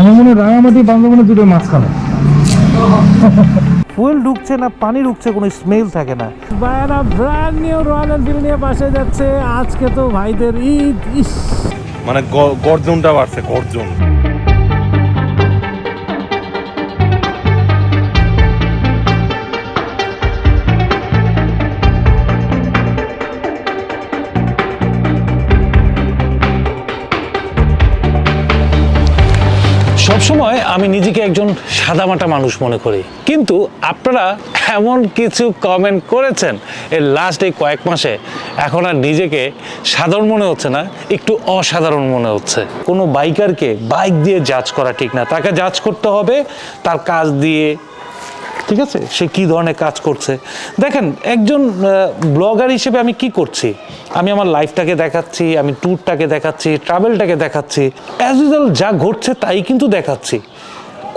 আমার মনে হয় রাঙামাটি বান্দরবনে দুটো মাঝখানে। ফুয়েল ঢুকছে না পানি ঢুকছে কোনো স্মেল থাকে না। ভাইয়েরা ব্র্যান্ড নিউ রয়্যাল এনফিল্ড নিয়ে পাশে যাচ্ছে। আজকে তো ভাইদের ঈদ ইস। মানে গর্জনটা বাড়ছে গর্জন। সবসময় আমি নিজেকে একজন সাদামাটা মানুষ মনে করি। কিন্তু আপনারা এমন কিছু কমেন্ট করেছেন এর লাস্ট এই কয়েক মাসে। এখন আর নিজেকে সাধারণ মনে হচ্ছে না, একটু অসাধারণ মনে হচ্ছে। কোনো বাইকারকে বাইক দিয়ে জাজ করা ঠিক না। তাকে জাজ করতে হবে, তার কাজ দিয়ে ঠিক আছে? সে কি ধরনের কাজ করছে? দেখেন, একজন ব্লগার হিসেবে আমি কি করছি? আমি আমার লাইফটাকে দেখাচ্ছি, আমি ট্যুরটাকে দেখাচ্ছি, ট্রাভেলটাকে দেখাচ্ছি। অ্যাজ ইউজুয়াল যা ঘটছে তাই কিন্তু দেখাচ্ছি।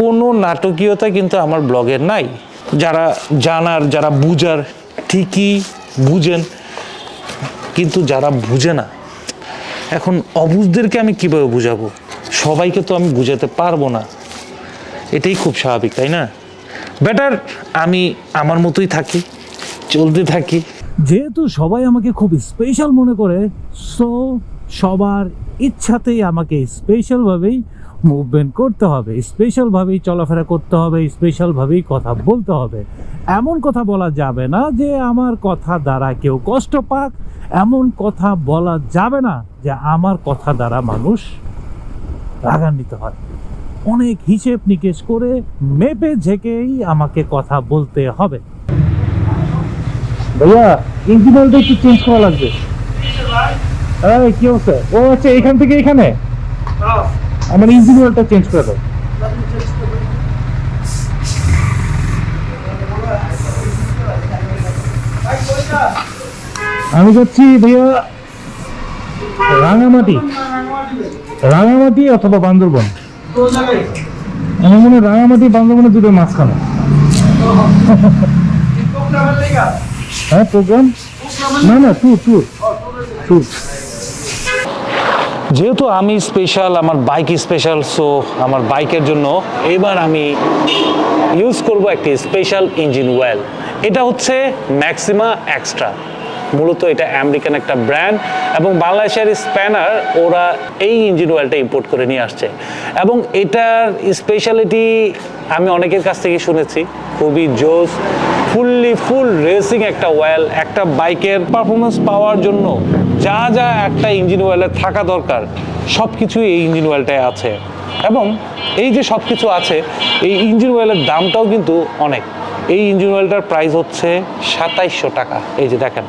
কোনো নাটকীয়তা কিন্তু আমার ব্লগের নাই। যারা জানার, যারা বুঝার, ঠিকই বুঝেন, কিন্তু যারা বুঝে না, এখন অবুঝদেরকে আমি কীভাবে বুঝাবো? সবাইকে তো আমি বুঝাতে পারব না। এটাই খুব স্বাভাবিক, তাই না? বেটার আমি আমার মতোই থাকি, চলতে থাকি। যেহেতু সবাই আমাকে খুব স্পেশাল মনে করে সো সবার ইচ্ছাতেই আমাকে স্পেশালভাবেই মুভমেন্ট করতে হবে স্পেশালভাবেই চলাফেরা করতে হবে স্পেশালভাবেই কথা বলতে হবে। এমন কথা বলা যাবে না যে আমার কথা দ্বারা কেউ কষ্ট পাক, এমন কথা বলা যাবে না যে আমার কথা দ্বারা মানুষ রাগান্বিত হয়। অনেক হিসেব নিকেশ করে মেপে ঝেঁকেই আমাকে কথা বলতে হবে। ভাইয়া ইঞ্জিন অয়েলটা একটু চেঞ্জ করা লাগবে। এই, কি অবস্থা? ও আচ্ছা এখান থেকে এখানে? আমার ইঞ্জিন অয়েলটা চেঞ্জ করে দাও। আমি যাচ্ছি ভাইয়া রাঙামাটি। রাঙামাটি অথবা বান্দরবন। আমার মনে হয় রাঙামাটি বান্দরবনে দুটো মাঝখানে। হ্যাঁ প্রোগ্রাম? না না ট্যুর ট্যুর ট্যুর যেহেতু আমি স্পেশাল আমার বাইক স্পেশাল সো আমার বাইকের জন্য এবার আমি ইউজ করব একটি স্পেশাল ইঞ্জিন ওয়েল এটা হচ্ছে ম্যাক্সিমা এক্সট্রা মূলত এটা আমেরিকান একটা ব্র্যান্ড এবং বাংলাদেশের স্প্যানার ওরা এই ইঞ্জিন অয়েলটা ইম্পোর্ট করে নিয়ে আসছে। এবং এটার স্পেশালিটি আমি অনেকের কাছ থেকে শুনেছি, খুবই জোস ফুললি ফুল রেসিং একটা ওয়েল একটা বাইকের পারফরমেন্স পাওয়ার জন্য যা যা একটা ইঞ্জিন ওয়েলে থাকা দরকার সব কিছুই এই ইঞ্জিন ওয়েলটায় আছে। এবং এই যে সব কিছু আছে, এই ইঞ্জিন ওয়েলের দামটাও কিন্তু অনেক। এই ইঞ্জিন অয়েলটার প্রাইস হচ্ছে সাতাইশশো টাকা। এই যে দেখেন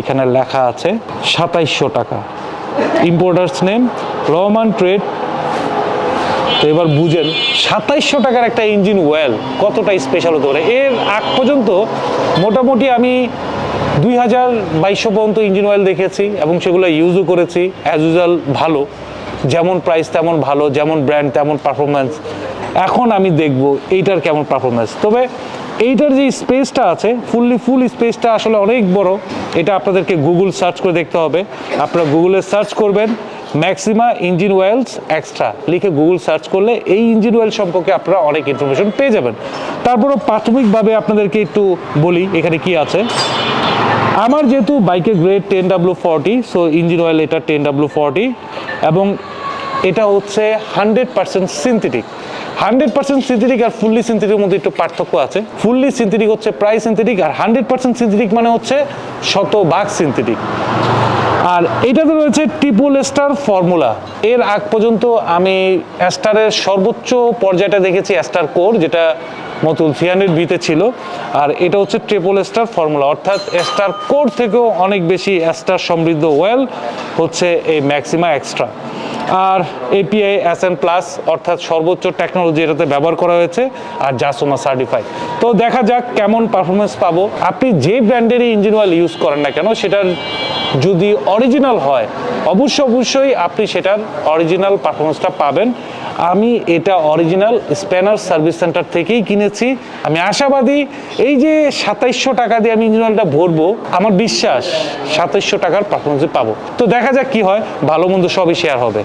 এখানে লেখা আছে সাতাইশশো টাকা। ইম্পোর্টার্স নেম রহমান ট্রেড তো এবার বুঝেন, সাতাইশশো টাকার একটা ইঞ্জিন ওয়েল কতটা স্পেশাল হতে পারে? এর আগ পর্যন্ত মোটামুটি আমি দুই হাজার বাইশশো পর্যন্ত ইঞ্জিন অয়েল দেখেছি এবং সেগুলো ইউজও করেছি অ্যাজ ইউজুয়াল ভালো। যেমন প্রাইস তেমন ভালো, যেমন ব্র্যান্ড তেমন পারফরমেন্স এখন আমি দেখব এইটার কেমন পারফরমেন্স তবে এইটার যে স্পেসটা আছে ফুললি ফুল স্পেসটা আসলে অনেক বড়। এটা আপনাদেরকে গুগল সার্চ করে দেখতে হবে। আপনারা গুগলে সার্চ করবেন ম্যাক্সিমা ইঞ্জিন ওয়েলস এক্সট্রা লিখে গুগল সার্চ করলে এই ইঞ্জিন ওয়েল সম্পর্কে আপনারা অনেক ইনফরমেশন পেয়ে যাবেন। তারপরও প্রাথমিকভাবে আপনাদেরকে একটু বলি, এখানে কি আছে? আমার যেহেতু বাইকের grade ten W forty so engine oil এটা টেন ডাব্লু ফর্টি এবং এটা হচ্ছে hundred percent synthetic hundred percent synthetic আর ফুললি সিনথেটিকের মধ্যে একটু পার্থক্য আছে। ফুললি সিনথেটিক হচ্ছে প্রায় সিনথেটিক আর হান্ড্রেড পার্সেন্ট সিনথেটিক মানে হচ্ছে শতভাগ সিনথেটিক আর এটাতে রয়েছে ট্রিপল স্টার ফর্মুলা এর আগ পর্যন্ত আমি অ্যাস্টারের সর্বোচ্চ পর্যায়টা দেখেছি অ্যাস্টার কোর যেটা মতুল থ্রি ভিতে ছিল। আর এটা হচ্ছে ট্রিপল স্টার ফর্মুলা অর্থাৎ স্টার কোর থেকেও অনেক বেশি স্টার সমৃদ্ধ ওয়েল হচ্ছে এই ম্যাক্সিমা এক্সট্রা আর এপিআই এস এন প্লাস অর্থাৎ সর্বোচ্চ টেকনোলজি এটাতে ব্যবহার করা হয়েছে, আর জাসোমা সার্টিফাইড তো দেখা যাক কেমন পারফরমেন্স পাবো। আপনি যে ব্র্যান্ডেরই ইঞ্জিন অয়েল ইউজ করেন না কেন, সেটার যদি অরিজিনাল হয়, অবশ্য অবশ্যই আপনি সেটার অরিজিনাল পারফরমেন্সটা পাবেন। আমি এটা অরিজিনাল স্প্যানার সার্ভিস সেন্টার থেকেই কিনেছি। আমি আশাবাদী, এই যে সাতাইশশো টাকা দিয়ে আমি ইঞ্জিন ভরবো, আমার বিশ্বাস সাতাইশশো টাকার পারফরমেন্সে পাবো। তো দেখা যাক কি হয়, ভালো মন্দ সবই শেয়ার হবে।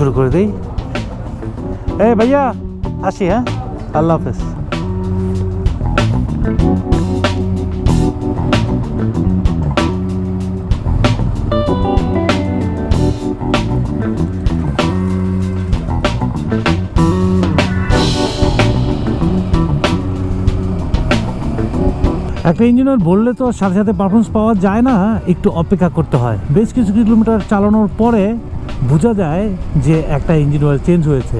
শুরু করে দিই। এ ভাইয়া, আসি হ্যাঁ? আল্লাহ হাফেজ। একটা ইঞ্জিনিয়ার বললে তো সাথে সাথে পারফরমেন্স পাওয়া যায় না, একটু অপেক্ষা করতে হয়। বেশ কিছু কিলোমিটার চালানোর পরে বোঝা যায় যে একটা ইঞ্জিন অয়েল চেঞ্জ হয়েছে।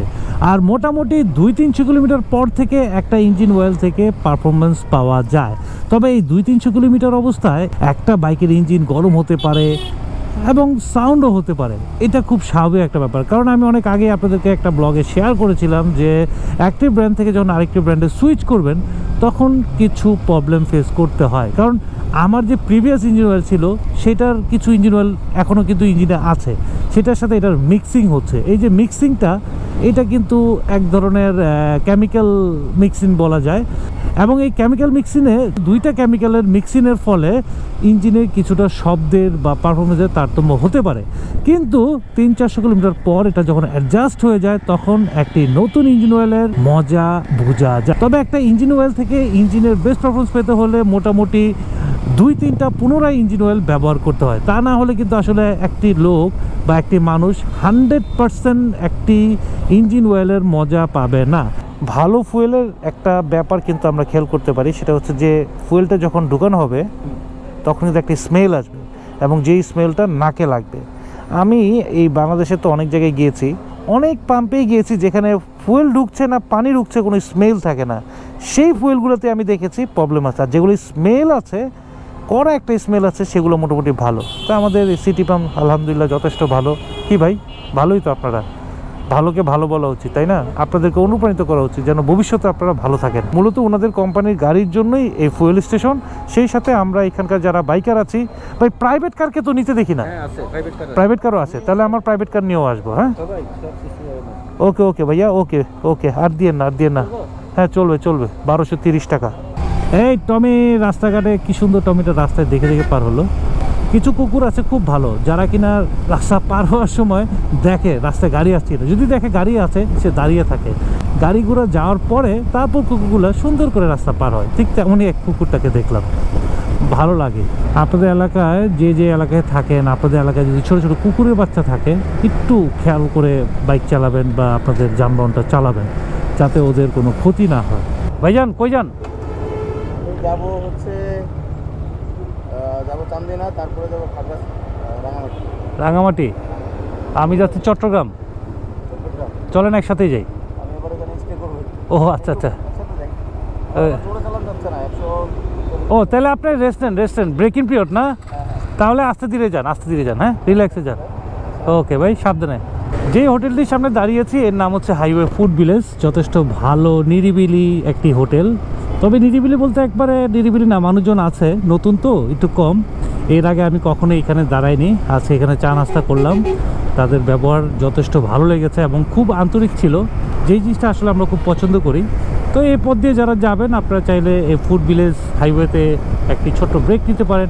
আর মোটামুটি দুই তিনশো কিলোমিটার পর থেকে একটা ইঞ্জিন অয়েল থেকে পারফরমেন্স পাওয়া যায়। তবে এই দুই তিনশো কিলোমিটার অবস্থায় একটা বাইকের ইঞ্জিন গরম হতে পারে এবং সাউন্ডও হতে পারে। এটা খুব স্বাভাবিক একটা ব্যাপার। কারণ আমি অনেক আগে আপনাদেরকে একটা ব্লগে শেয়ার করেছিলাম যে একটি ব্র্যান্ড থেকে যখন আরেকটি ব্র্যান্ডে সুইচ করবেন, তখন কিছু প্রবলেম ফেস করতে হয়। কারণ আমার যে প্রিভিয়াস ইঞ্জিন অয়েল ছিল, সেটার কিছু ইঞ্জিন অয়েল এখনও কিন্তু ইঞ্জিনে আছে। সেটার সাথে এটার মিক্সিং হচ্ছে। এই যে মিক্সিংটা এটা কিন্তু এক ধরনের কেমিক্যাল মিক্সিং বলা যায়। এবং এই কেমিক্যাল মিক্সিনে দুইটা কেমিক্যালের মিক্সিংয়ের ফলে ইঞ্জিনের কিছুটা শব্দের বা পারফরমেন্সের তারতম্য হতে পারে। কিন্তু তিন চারশো কিলোমিটার পর এটা যখন অ্যাডজাস্ট হয়ে যায়, তখন একটি নতুন ইঞ্জিন অয়েলের মজা বোঝা যায়। তবে একটা ইঞ্জিন অয়েল থেকে ইঞ্জিনের বেস্ট পারফরমেন্স পেতে হলে মোটামুটি দুই তিনটা পুনরায় ইঞ্জিন অয়েল ব্যবহার করতে হয়। তা না হলে কিন্তু আসলে একটি লোক বা একটি মানুষ হান্ড্রেড পারসেন্ট একটি ইঞ্জিন অয়েলের মজা পাবে না। ভালো ফুয়েলের একটা ব্যাপার কিন্তু আমরা খেয়াল করতে পারি, সেটা হচ্ছে যে ফুয়েলটা যখন ঢুকানো হবে, তখন কিন্তু একটি স্মেল আসবে এবং যেই স্মেলটা নাকে লাগবে। আমি এই বাংলাদেশে তো অনেক জায়গায় গিয়েছি, অনেক পাম্পেই গিয়েছি যেখানে ফুয়েল ঢুকছে না, পানি ঢুকছে, কোনো স্মেল থাকে না। সেই ফুয়েলগুলোতে আমি দেখেছি প্রবলেম আছে, আর যেগুলো স্মেল আছে, কড়া একটা স্মেল আছে, সেগুলো মোটামুটি ভালো। তো আমাদের সিটি পাম্প আলহামদুলিল্লাহ যথেষ্ট ভালো। কি ভাই? ভালোই তো আপনারা। ভালোকে ভালো বলা উচিত তাই না? আপনাদেরকে অনুপ্রাণিত করা উচিত যেন ভবিষ্যতে আপনারা ভালো থাকেন। মূলত ওনাদের কোম্পানির গাড়ির জন্যই এই ফুয়েল স্টেশন সেই সাথে আমরা এখানকার যারা বাইকার আছি ভাই প্রাইভেট কারকে তো নিতে দেখি না। প্রাইভেট কারও আছে। তাহলে আমার প্রাইভেট কার নিয়েও আসব হ্যাঁ? ওকে ওকে ভাইয়া ওকে ওকে আর দিয়ে না আর দিয়ে না। হ্যাঁ চলবে চলবে বারোশো তিরিশ টাকা। এই টমি রাস্তাঘাটে কি সুন্দর টমিটা রাস্তায় দেখে দেখে পার হলো। কিছু কুকুর আছে খুব ভালো, যারা কিনা রাস্তা পার হওয়ার সময় দেখে রাস্তায় গাড়ি আসছে কিনা। যদি দেখে গাড়ি আছে, সে দাঁড়িয়ে থাকে। গাড়িগুলো যাওয়ার পরে তারপর কুকুরগুলো সুন্দর করে রাস্তা পার হয়। ঠিক তেমনই এক কুকুরটাকে দেখলাম। ভালো লাগে। আপনাদের এলাকায় যে যে এলাকায় থাকেন, আপনাদের এলাকায় যদি ছোটো ছোটো কুকুরের বাচ্চা থাকে, একটু খেয়াল করে বাইক চালাবেন বা আপনাদের যানবাহনটা চালাবেন, যাতে ওদের কোনো ক্ষতি না হয়। ভাইজান, কই যান? যাব হচ্ছে যাব চান্দিনা তারপরে যাব খাগড়া রাঙামাটি। রাঙামাটি? আমি যাচ্ছি চট্টগ্রাম। চলেন একসাথেই যাই। ও আচ্ছা আচ্ছা। ও তাহলে আপনি রেস্ট নেন রেস্ট নেন। ব্রেকিং পিরিয়ড না? তাহলে আস্তে ধীরে যান আস্তে ধীরে যান হ্যাঁ? রিল্যাক্সে যান। ওকে ভাই সাবধানে। যে হোটেলটির সামনে দাঁড়িয়েছি এর নাম হচ্ছে হাইওয়ে ফুড ভিলেজ যথেষ্ট ভালো নিরিবিলি একটি হোটেল। তবে নিরিবিলি বলতে একবারে নিরিবিলি না, মানুষজন আছে, নতুন তো, একটু কম। এর আগে আমি কখনো এখানে দাঁড়াইনি, আজকে এখানে চা নাস্তা করলাম। তাদের ব্যবহার যথেষ্ট ভালো লেগেছে এবং খুব আন্তরিক ছিল। যেই জিনিসটা আসলে আমরা খুব পছন্দ করি। তো এই পথ দিয়ে যারা যাবেন, আপনারা চাইলে এই ফুড ভিলেজ হাইওয়েতে একটি ছোট্ট ব্রেক নিতে পারেন,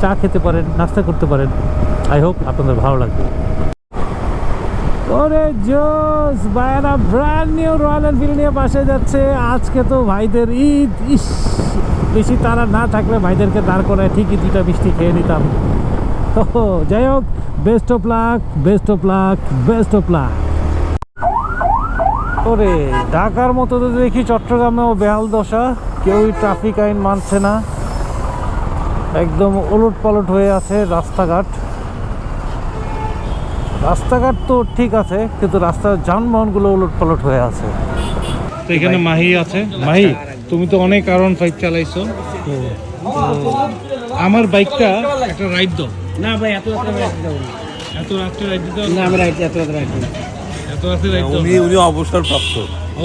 চা খেতে পারেন, নাস্তা করতে পারেন। আই হোপ আপনাদের ভালো লাগবে। ওরে জোস ভাইয়ারা ব্র্যান্ড নিউ রয়্যাল এনফিল্ড নিয়ে পাশে যাচ্ছে। আজকে তো ভাইদের ঈদ ইস বেশি তারা না থাকলে ভাইদেরকে দাঁড় করে ঠিকই দুটা বৃষ্টি খেয়ে নিতাম। ওহো, যাই হোক best of luck best of luck best of luck ওরে ঢাকার মতো তো দেখি চট্টগ্রামেও বেহাল দশা কেউই ট্রাফিক আইন মানছে না। একদম ওলট পালট হয়ে আছে রাস্তাঘাট। রাস্তাঘাট তো ঠিক আছে কিন্তু রাস্তার যানবাহনগুলো ওলট পালট হয়ে আছে। তো এখানে মাহি আছে। মাহি তুমি তো অনেক কারণ ফাইভ চালাইছো। আমার বাইকটা একটা রাইড দাও। না ভাই এত। এত রাত্রে রাইড দিতে না আমি রাইড এত রাত্রে রাইড। এত রাত্রে রাইড উনি উনি অবসর প্রাপ্ত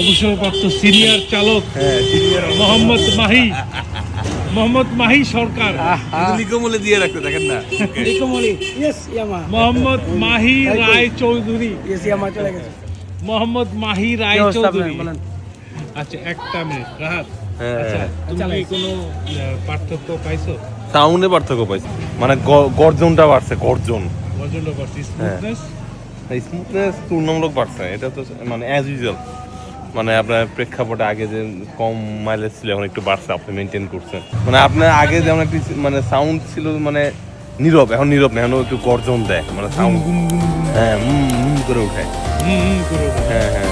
অবসরপ্রাপ্ত। সিনিয়র চালক। হ্যাঁ সিনিয়র মোহাম্মদ মাহি। মোহাম্মদ মাহি সরকার। লিকমলে দিয়ে রাখতে দেখেন না। এই কমলি ইয়েস ইয়ামা। মোহাম্মদ মাহি রায় চৌধুরী। ইয়েস ইয়ামা চলে গেছে। মোহাম্মদ মাহি রায় চৌধুরী। আচ্ছা একটা মিনিট রাহাত। হ্যাঁ, আচ্ছা হ্যাঁ। তুমি কোনো পার্থক্য পাইছো? সাউন্ডে পার্থক্য পাইছে। মানে গর্জনটা বাড়ছে গর্জন। প্রচণ্ড পাচ্ছি স্মুথনেস স্মুথনেস তুলনামূলক বাড়ছে এটা তো মানে অ্যাজ ইউজুয়াল মানে আপনার প্রেক্ষাপটে আগে যে কম মাইলেজ ছিল এখন একটু বাড়ছে আপনি মেনটেন করছেন। মানে আপনার আগে যেমন একটি মানে সাউন্ড ছিল মানে নীরব এখন নীরব না এখন একটু গর্জন দেয় মানে সাউন্ড হ্যাঁ করে উঠে হ্যাঁ হ্যাঁ।